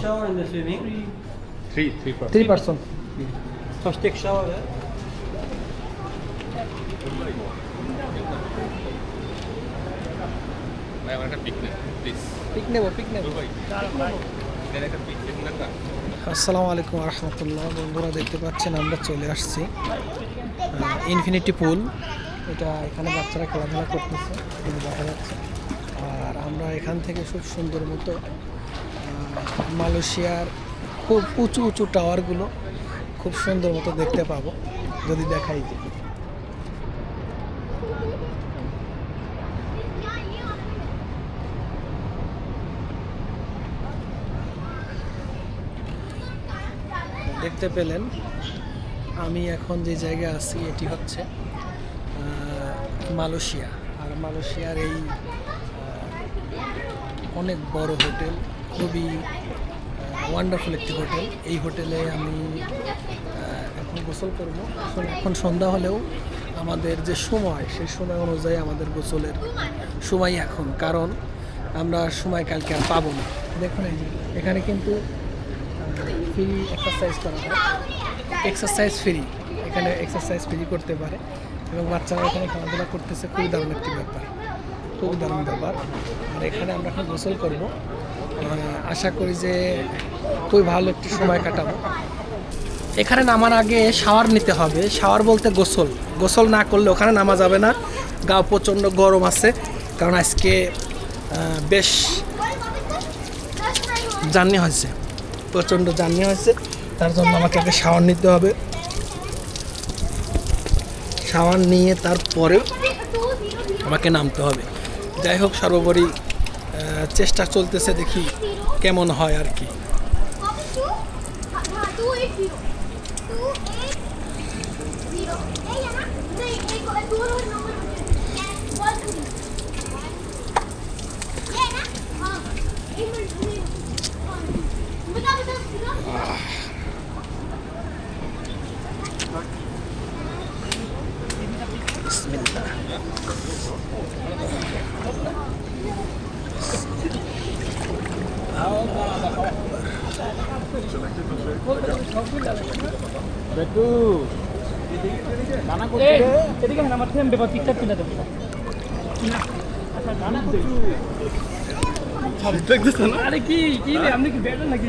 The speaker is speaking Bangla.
shower in the swimming. Three, three shower আসসালামু আলাইকুম রহমতুল্লাহ। বন্ধুরা দেখতে পাচ্ছেন আমরা চলে আসছি। ইনফিনিটি পুল এটা এখানে বাচ্চারা খেলাধুলা করতেছে দেখা যাচ্ছে। আর আমরা এখান থেকে খুব সুন্দর মতো মালয়েশিয়ার খুব উঁচু উঁচু টাওয়ারগুলো খুব সুন্দর মতো দেখতে পাবো, যদি দেখাই যে দেখতে পেলেন, আমি এখন যে জায়গায় আছি, এটি হচ্ছে মালয়েশিয়া। আর মালয়েশিয়ার এই অনেক বড় হোটেল খুবই ওয়ান্ডারফুল একটি হোটেল। এই হোটেলে আমি এখন গোসল করব। এখন সন্ধ্যা হলেও আমাদের যে সময়, সেই সময় অনুযায়ী আমাদের গোসলের সময় এখন। কারণ আমরা সময় কালকে আর পাবো না। দেখুন এই যে, এখানে কিন্তু ফ্রি এক্সারসাইজ করা হয়। এক্সারসাইজ ফ্রি এখানে এক্সারসাইজ ফ্রি করতে পারে। এবং বাচ্চারা এখানে খেলাধুলা করতেছে। খুবই দারুণ একটি ব্যাপার। খুবই দারুণ ব্যাপার। আর এখানে আমরা এখন গোসল করব। আশা করি যে খুবই ভালো একটি সময় কাটাবো। এখানে নামার আগে শাওয়ার নিতে হবে। শাওয়ার বলতে গোসল। গোসল না করলে ওখানে নামা যাবে না। গা প্রচণ্ড গরম আছে। কারণ আজকে বেশ জার্নি হয়েছে। প্রচণ্ড জার্নি হয়েছে। তার জন্য আমাকে আগে শাওয়ার নিতে হবে। শাওয়ার নিয়ে তারপরে আমাকে নামতে হবে। যাই হোক, সর্বোপরি চেষ্টা চলতেছে দেখি কেমন হয় আর কি। বিসমিল্লাহ এদিকে আমার থেমবে বা পিকচার তুলে দেবো আরে কি কি আপনি কি বেটার নাকি